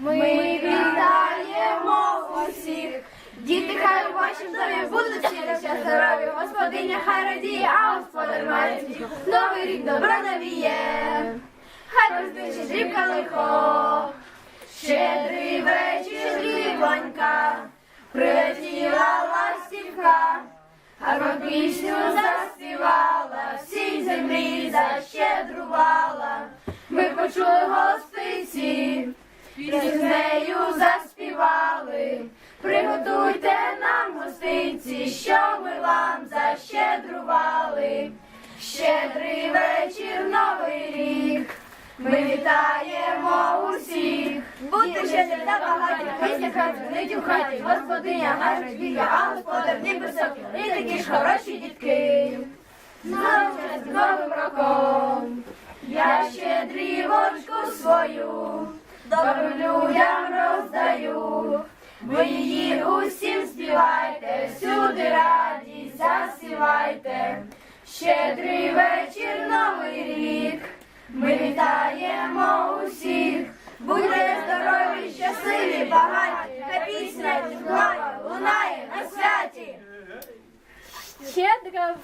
Ми вітаємо усіх. Діти, хай у вашім домі будуть вчитися здорові. Господиня хай радіє, а господар має. Новий рік добра навіє. Хай роздичить дрібка лихо. Щедрий вечір, лівонька, прилетіла ластівка, гарну пісню заспівала, всій землі защедрувала. Ми почули пісню з заспівали. Приготуйте нам гостинці, що ми вам защедрували. Щедрий вечір, новий рік. Ми вітаємо усіх. Будьте щедрі та багаті, пісня хай дзвонить у хаті, господиня гарна бігає, а господар не високий, і такі ж хороші дітки. Новим з новим роком я щедрівочку свою Щедрий вечір, новий рік. Ми вітаємо усіх. Будьте здорові, щасливі, багаті, та пісня лунає на святі. Щедро,